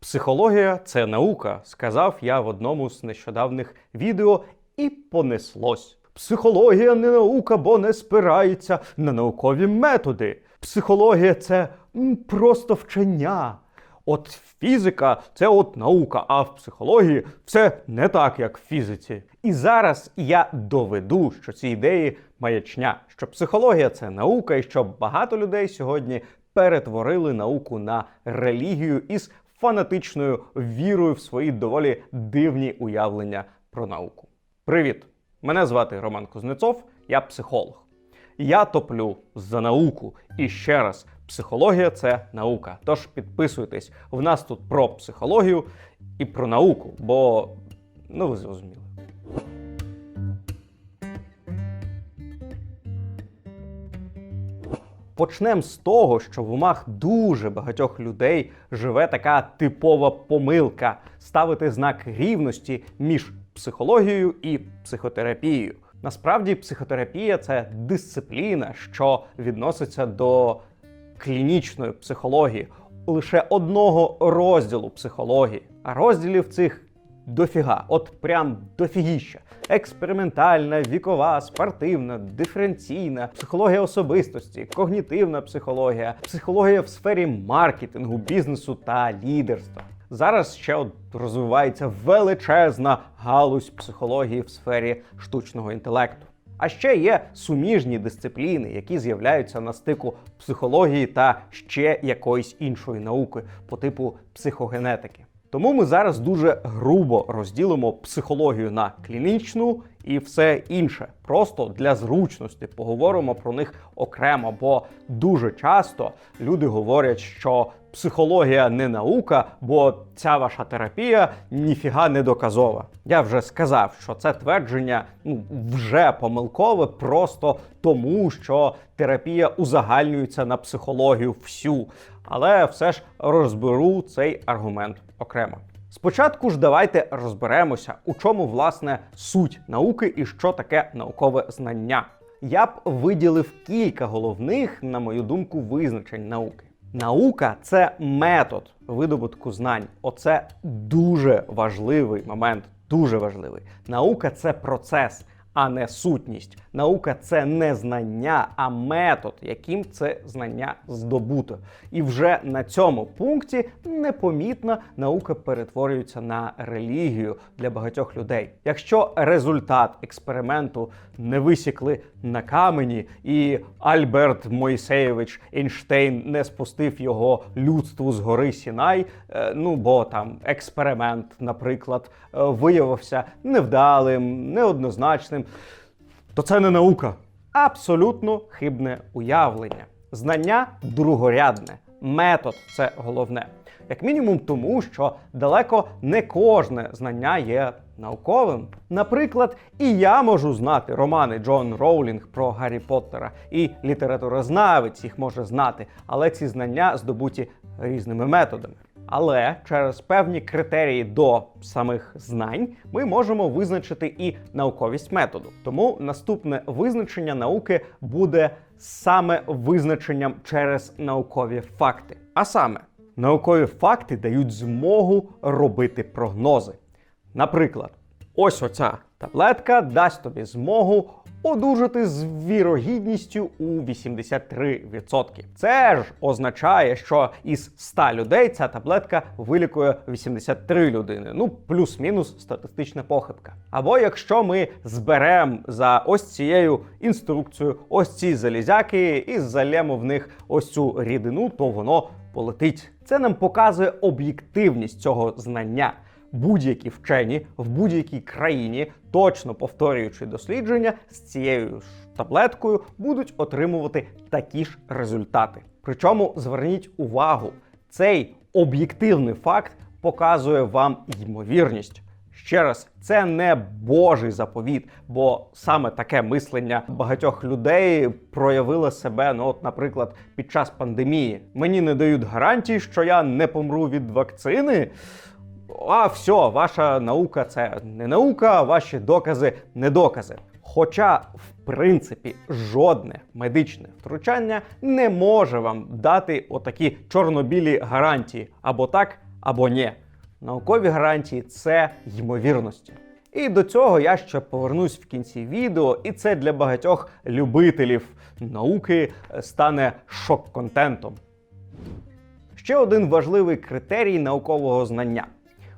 Психологія це наука, сказав я в одному з нещодавних відео, і понеслось. Психологія не наука, бо не спирається на наукові методи. Психологія це просто вчення. От фізика це от наука, а в психології все не так, як в фізиці. І зараз я доведу, що ці ідеї маячня, що психологія це наука, і що багато людей сьогодні перетворили науку на релігію із фанатичною вірою в свої доволі дивні уявлення про науку. Привіт! Мене звати Роман Кузнецов, я психолог. Я топлю за науку. І ще раз, психологія це наука. Тож підписуйтесь. В нас тут про психологію і про науку, бо ну ви зрозуміли. Почнемо з того, що в умах дуже багатьох людей живе така типова помилка ставити знак рівності між психологією і психотерапією. Насправді, психотерапія це дисципліна, що відноситься до клінічної психології, лише одного розділу психології. А розділів цих дофіга, от прям дофігіща. Експериментальна, вікова, спортивна, диференційна, психологія особистості, когнітивна психологія, психологія в сфері маркетингу, бізнесу та лідерства. Зараз ще от розвивається величезна галузь психології в сфері штучного інтелекту. А ще є суміжні дисципліни, які з'являються на стику психології та ще якоїсь іншої науки по типу психогенетики. Тому ми зараз дуже грубо розділимо психологію на клінічну і все інше. Просто для зручності поговоримо про них окремо, бо дуже часто люди говорять, що психологія не наука, бо ця ваша терапія ніфіга не доказова. Я вже сказав, що це твердження ну, вже помилкове, просто тому, що терапія узагальнюється на психологію всю. Але все ж розберу цей аргумент окремо. Спочатку ж давайте розберемося, у чому власне суть науки і що таке наукове знання. Я б виділив кілька головних, на мою думку, визначень науки. Наука це метод видобутку знань. Оце дуже важливий момент. Дуже важливий. Наука це процес, а не сутність. Наука це не знання, а метод, яким це знання здобуто. І вже на цьому пункті непомітно наука перетворюється на релігію для багатьох людей. Якщо результат експерименту не висікли на камені, і Альберт Мойсеєвич Ейнштейн не спустив його людству з гори Сінай, е, ну бо там експеримент, наприклад, е, виявився невдалим, неоднозначним, то це не наука. Абсолютно хибне уявлення. Знання другорядне, метод це головне. Як мінімум, тому що далеко не кожне знання є науковим. Наприклад, і я можу знати романи Джон Роулінг про Гаррі Поттера, і літературознавець їх може знати, але ці знання здобуті різними методами. Але через певні критерії до самих знань ми можемо визначити і науковість методу. Тому наступне визначення науки буде саме визначенням через наукові факти. А саме, наукові факти дають змогу робити прогнози. Наприклад, ось оця таблетка дасть тобі змогу одужати з вірогідністю у 83%. Це ж означає, що із 100 людей ця таблетка вилікує 83 людини. Ну, плюс-мінус статистична похибка. Або якщо ми зберемо за ось цією інструкцією ось ці залізяки і залємо в них ось цю рідину, то воно полетить. Це нам показує об'єктивність цього знання. Будь-які вчені в будь-якій країні, точно повторюючи дослідження, з цією ж таблеткою будуть отримувати такі ж результати. Причому зверніть увагу, цей об'єктивний факт показує вам ймовірність. Ще раз, це не Божий заповіт, бо саме таке мислення багатьох людей проявило себе, ну, от, наприклад, під час пандемії. Мені не дають гарантії, що я не помру від вакцини. А все, ваша наука це не наука, а ваші докази не докази. Хоча, в принципі, жодне медичне втручання не може вам дати отакі чорно-білі гарантії або так, або ні. Наукові гарантії це ймовірності. І до цього я ще повернусь в кінці відео, і це для багатьох любителів науки стане шок-контентом. Ще один важливий критерій наукового знання.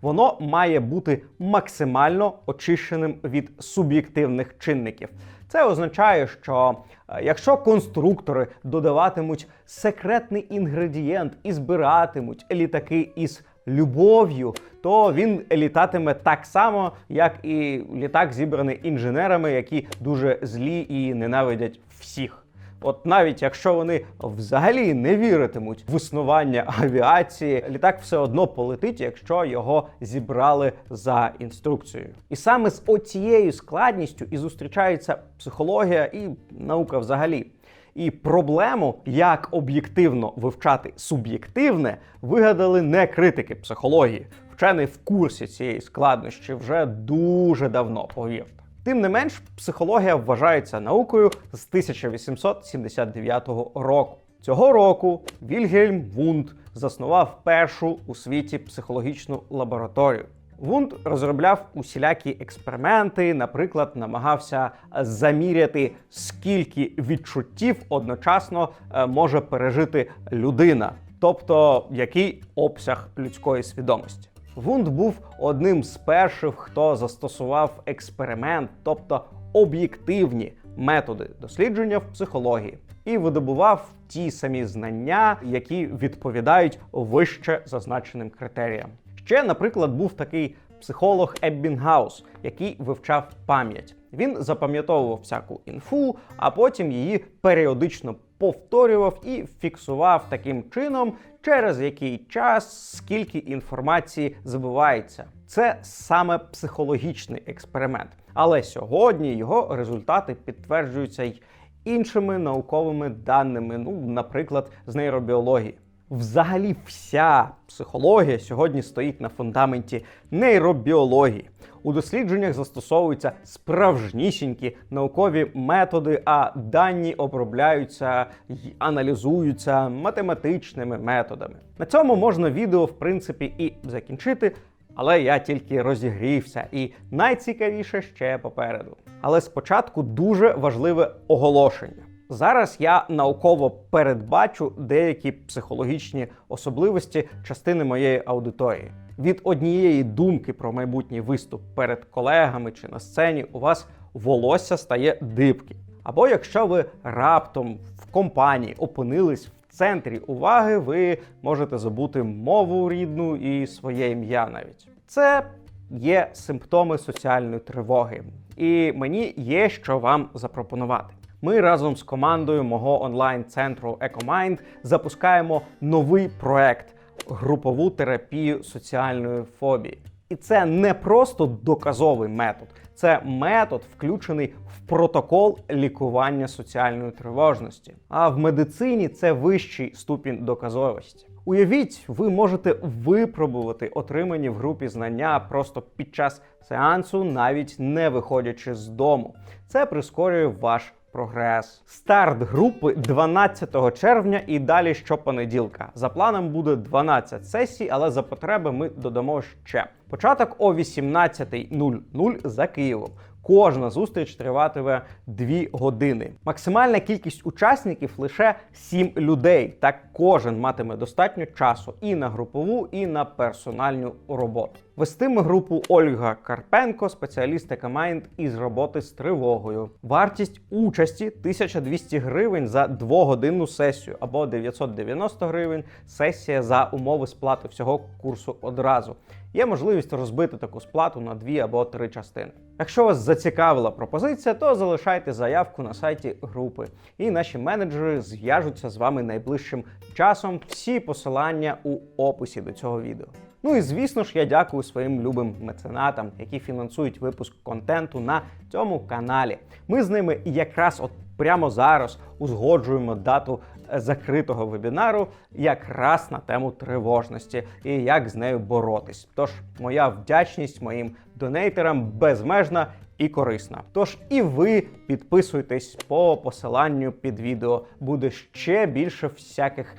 Воно має бути максимально очищеним від суб'єктивних чинників. Це означає, що е, якщо конструктори додаватимуть секретний інгредієнт і збиратимуть літаки із любов'ю, то він літатиме так само, як і літак зібраний інженерами, які дуже злі і ненавидять всіх. От навіть якщо вони взагалі не віритимуть в існування авіації, літак все одно полетить, якщо його зібрали за інструкцією. І саме з оцією складністю і зустрічається психологія і наука взагалі. І проблему, як об'єктивно вивчати суб'єктивне, вигадали не критики психології. Вчений в курсі цієї складнощі вже дуже давно, повірте. Тим не менш, психологія вважається наукою з 1879 року. Цього року Вільгельм Вунд заснував першу у світі психологічну лабораторію. Вунд розробляв усілякі експерименти, наприклад, намагався заміряти, скільки відчуттів одночасно е, може пережити людина, тобто який обсяг людської свідомості. Вунд був одним з перших, хто застосував експеримент, тобто об'єктивні методи дослідження в психології, і видобував ті самі знання, які відповідають вище зазначеним критеріям. Ще, наприклад, був такий психолог Еббінгаус, який вивчав пам'ять. Він запам'ятовував всяку інфу, а потім її періодично повторював і фіксував таким чином, через який час скільки інформації забувається. Це саме психологічний експеримент. Але сьогодні його результати підтверджуються й іншими науковими даними, ну, наприклад, з нейробіології. Взагалі, вся психологія сьогодні стоїть на фундаменті нейробіології. У дослідженнях застосовуються справжнісінькі наукові методи, а дані обробляються й аналізуються математичними методами. На цьому можна відео, в принципі, і закінчити. Але я тільки розігрівся, і найцікавіше ще попереду. Але спочатку дуже важливе оголошення. Зараз я науково передбачу деякі психологічні особливості частини моєї аудиторії. Від однієї думки про майбутній виступ перед колегами чи на сцені у вас волосся стає дибки. Або якщо ви раптом в компанії опинились в центрі уваги, ви можете забути мову рідну і своє ім'я навіть. Це є симптоми соціальної тривоги, і мені є що вам запропонувати. Ми разом з командою мого онлайн-центру EcoMind запускаємо новий проект групову терапію соціальної фобії. І це не просто доказовий метод, це метод, включений в протокол лікування соціальної тривожності. А в медицині це вищий ступінь доказовості. Уявіть, ви можете випробувати отримані в групі знання просто під час сеансу, навіть не виходячи з дому. Це прискорює ваш прогрес. Старт групи 12 червня і далі щопонеділка. За планом буде 12 сесій, але за потреби ми додамо ще. Початок о 18.00 за Києвом. Кожна зустріч триватиме 2 години. Максимальна кількість учасників лише 7 людей. Так кожен матиме достатньо часу і на групову, і на персональну роботу. Вестиме групу Ольга Карпенко, спеціаліст Екомайнд із роботи з тривогою. Вартість участі 1200 гривень за двогодинну сесію або 990 гривень сесія за умови сплати всього курсу одразу. Є можливість розбити таку сплату на дві або три частини. Якщо вас зацікавила пропозиція, то залишайте заявку на сайті групи, і наші менеджери зв'яжуться з вами найближчим часом. Всі посилання у описі до цього відео. Ну і звісно ж, я дякую своїм любим меценатам, які фінансують випуск контенту на цьому каналі. Ми з ними якраз от прямо зараз узгоджуємо дату е, закритого вебінару якраз на тему тривожності і як з нею боротись. Тож моя вдячність моїм донейтерам безмежна і корисна. Тож і ви підписуйтесь по посиланню під відео, буде ще більше всяких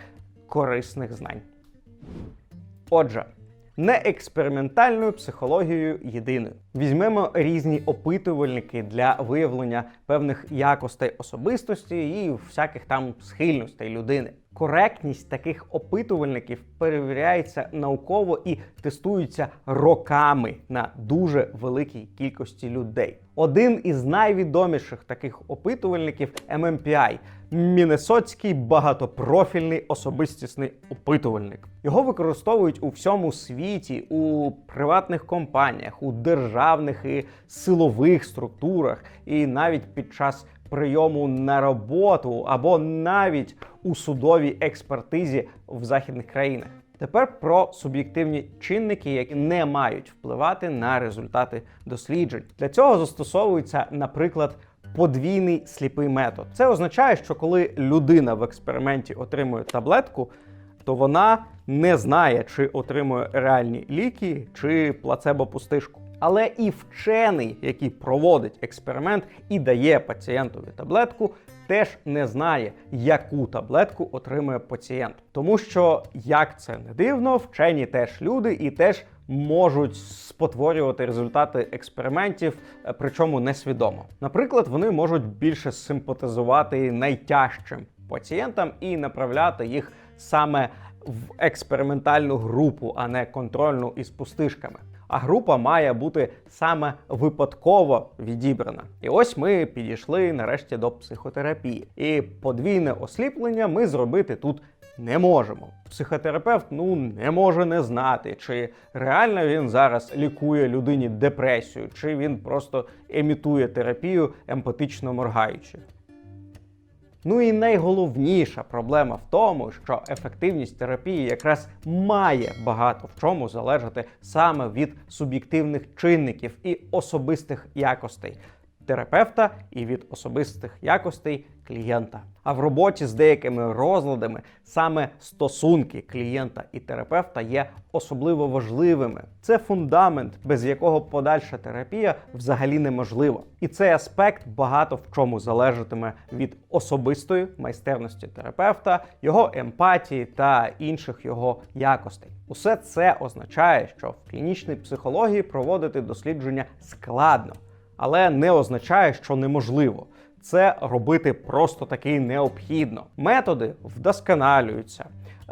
корисних знань. Отже, не експериментальною психологією єдиною. Візьмемо різні опитувальники для виявлення певних якостей особистості і всяких там схильностей людини. Коректність таких опитувальників перевіряється науково і тестується роками на дуже великій кількості людей. Один із найвідоміших таких опитувальників MMPI – Міннесотський багатопрофільний особистісний опитувальник. Його використовують у всьому світі, у приватних компаніях, у державних і силових структурах, і навіть під час прийому на роботу або навіть у судовій експертизі в західних країнах. Тепер про суб'єктивні чинники, які не мають впливати на результати досліджень. Для цього застосовується, наприклад, подвійний сліпий метод. Це означає, що коли людина в експерименті отримує таблетку, то вона не знає, чи отримує реальні ліки чи плацебо-пустишку. Але і вчений, який проводить експеримент і дає пацієнтові таблетку, теж не знає, яку таблетку отримує пацієнт. Тому що, як це не дивно, вчені теж люди і теж можуть спотворювати результати експериментів, е, причому несвідомо. Наприклад, вони можуть більше симпатизувати найтяжчим пацієнтам і направляти їх саме в експериментальну групу, а не контрольну із пустишками. А група має бути саме випадково відібрана. І ось ми підійшли нарешті до психотерапії. І подвійне осліплення ми зробити тут не можемо. Психотерапевт ну не може не знати, чи реально він зараз лікує людині депресію, чи він просто емітує терапію емпатично моргаючи. Ну і найголовніша проблема в тому, що ефективність терапії якраз має багато в чому залежати саме від суб'єктивних чинників і особистих якостей терапевта і від особистих якостей клієнта. А в роботі з деякими розладами саме стосунки клієнта і терапевта є особливо важливими. Це фундамент, без якого подальша терапія взагалі неможлива. І цей аспект багато в чому залежатиме від особистої майстерності терапевта, його емпатії та інших його якостей. Усе це означає, що в клінічній психології проводити дослідження складно але не означає, що неможливо. Це робити просто таки необхідно. Методи вдосконалюються.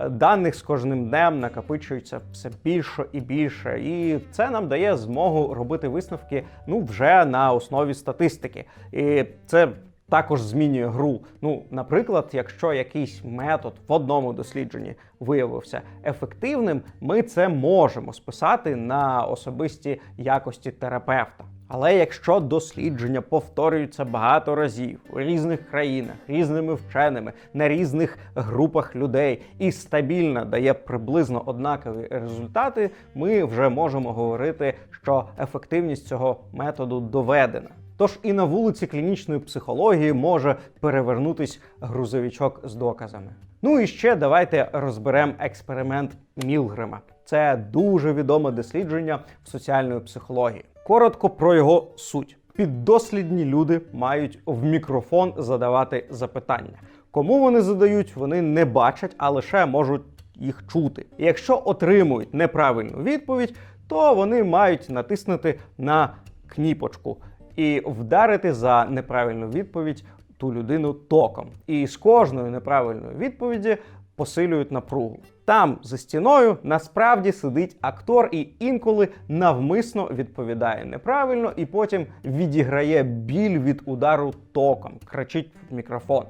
Даних з кожним днем накопичується все більше і більше, і це нам дає змогу робити висновки ну вже на основі статистики. І це також змінює гру. Ну, наприклад, якщо якийсь метод в одному дослідженні виявився ефективним, ми це можемо списати на особисті якості терапевта. Але якщо дослідження повторюються багато разів у різних країнах, різними вченими на різних групах людей і стабільно дає приблизно однакові результати, ми вже можемо говорити, що ефективність цього методу доведена. Тож і на вулиці клінічної психології може перевернутись грузовичок з доказами. Ну і ще давайте розберемо експеримент Мілгрема. Це дуже відоме дослідження в соціальної психології. Коротко про його суть. Піддослідні люди мають в мікрофон задавати запитання. Кому вони задають, вони не бачать, а лише можуть їх чути. І якщо отримують неправильну відповідь, то вони мають натиснути на кніпочку і вдарити за неправильну відповідь ту людину током. І з кожної неправильної відповіді посилюють напругу. Там за стіною насправді сидить актор і інколи навмисно відповідає неправильно і потім відіграє біль від удару током, кричить в мікрофон.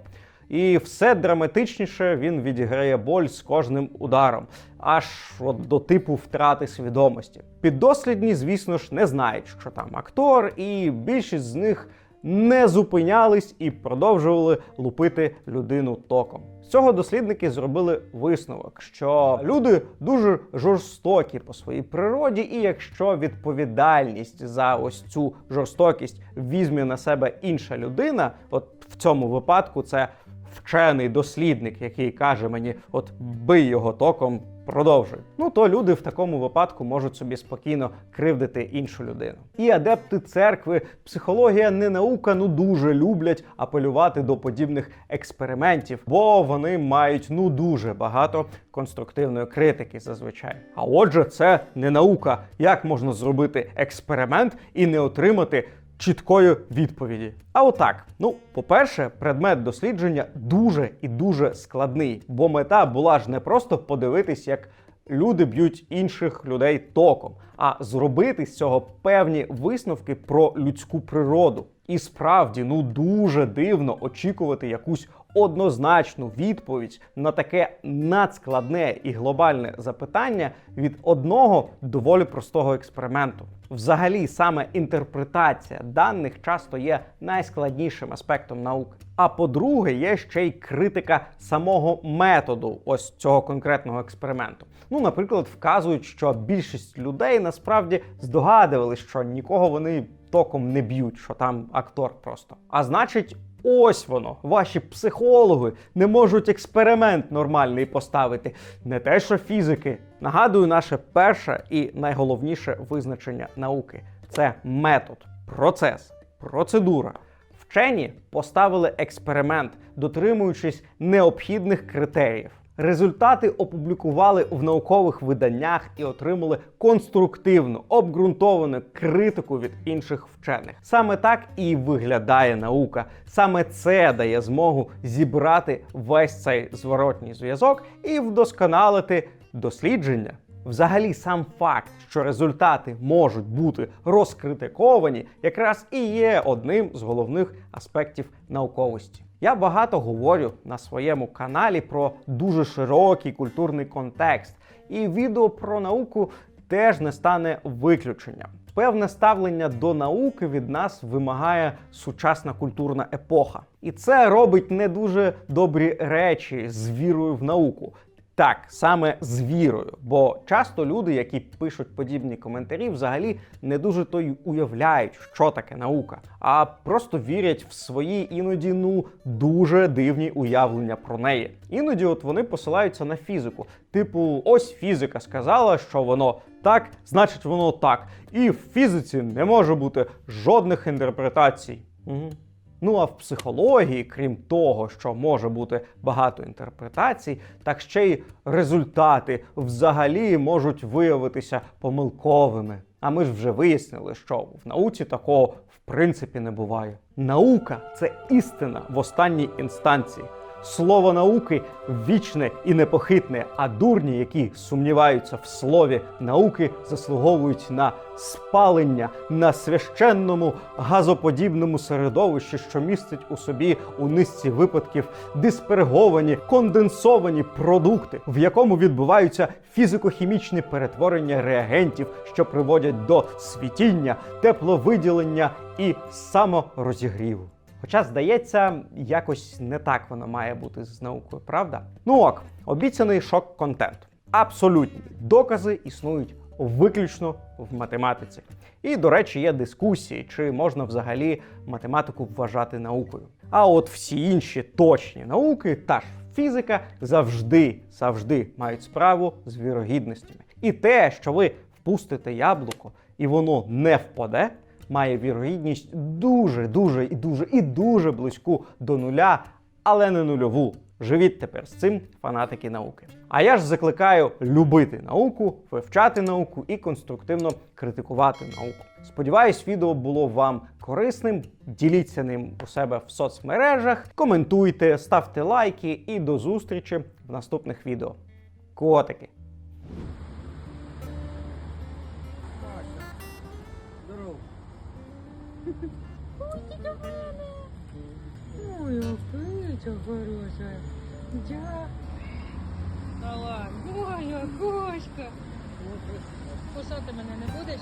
І все драматичніше він відіграє боль з кожним ударом, аж от до типу втрати свідомості. Піддослідні, звісно ж, не знають, що там актор, і більшість з них не зупинялись і продовжували лупити людину током. З цього дослідники зробили висновок, що люди дуже жорстокі по своїй природі, і якщо відповідальність за ось цю жорстокість візьме на себе інша людина, от в цьому випадку це вчений дослідник, який каже мені: от бий його током, продовжуй. Ну то люди в такому випадку можуть собі спокійно кривдити іншу людину. І адепти церкви, психологія не наука, ну дуже люблять апелювати до подібних експериментів, бо вони мають ну дуже багато конструктивної критики зазвичай. А отже, це не наука. Як можна зробити експеримент і не отримати чіткої відповіді. А отак, ну, по-перше, предмет дослідження дуже і дуже складний, бо мета була ж не просто подивитись, як люди б'ють інших людей током, а зробити з цього певні висновки про людську природу. І справді, ну дуже дивно очікувати якусь однозначну відповідь на таке надскладне і глобальне запитання від одного доволі простого експерименту. Взагалі, саме інтерпретація даних часто є найскладнішим аспектом науки. А по-друге, є ще й критика самого методу ось цього конкретного експерименту. Ну, наприклад, вказують, що більшість людей насправді здогадували, що нікого вони током не б'ють, що там актор просто. А значить, ось воно, ваші психологи не можуть експеримент нормальний поставити, не те, що фізики. Нагадую, наше перше і найголовніше визначення науки це метод, процес, процедура. Вчені поставили експеримент, дотримуючись необхідних критеріїв. Результати опублікували в наукових виданнях і отримали конструктивну, обґрунтовану критику від інших вчених. Саме так і виглядає наука. Саме це дає змогу зібрати весь цей зворотній зв'язок і вдосконалити дослідження. Взагалі, сам факт, що результати можуть бути розкритиковані, якраз і є одним з головних аспектів науковості. Я багато говорю на своєму каналі про дуже широкий культурний контекст, і відео про науку теж не стане виключенням. Певне ставлення до науки від нас вимагає сучасна культурна епоха, і це робить не дуже добрі речі з вірою в науку. Так, саме з вірою, бо часто люди, які пишуть подібні коментарі, взагалі не дуже то й уявляють, що таке наука, а просто вірять в свої іноді ну дуже дивні уявлення про неї. Іноді, от вони посилаються на фізику. Типу, ось фізика сказала, що воно так, значить воно так. І в фізиці не може бути жодних інтерпретацій. Угу. Ну а в психології, крім того, що може бути багато інтерпретацій, так ще й результати взагалі можуть виявитися помилковими. А ми ж вже вияснили, що в науці такого в принципі не буває. Наука це істина в останній інстанції. Слово науки вічне і непохитне, а дурні, які сумніваються в слові науки, заслуговують на спалення на священному газоподібному середовищі, що містить у собі у низці випадків дисперговані конденсовані продукти, в якому відбуваються фізико-хімічні перетворення реагентів, що приводять до світіння, тепловиділення і саморозігріву. Хоча, здається, якось не так воно має бути з наукою, правда? Ну ок, обіцяний шок-контент. Абсолютні докази існують виключно в математиці. І, до речі, є дискусії, чи можна взагалі математику вважати наукою. А от всі інші точні науки, та ж фізика, завжди, завжди мають справу з вірогідностями. І те, що ви впустите яблуко і воно не впаде, має вірогідність дуже, дуже і дуже і дуже близьку до нуля, але не нульову. Живіть тепер з цим фанатики науки. А я ж закликаю любити науку, вивчати науку і конструктивно критикувати науку. Сподіваюсь, відео було вам корисним. Діліться ним у себе в соцмережах, коментуйте, ставте лайки і до зустрічі в наступних відео. Котики! Ой, опять хорошая. Да ладно. Моя кошка. Кусати мене не будеш?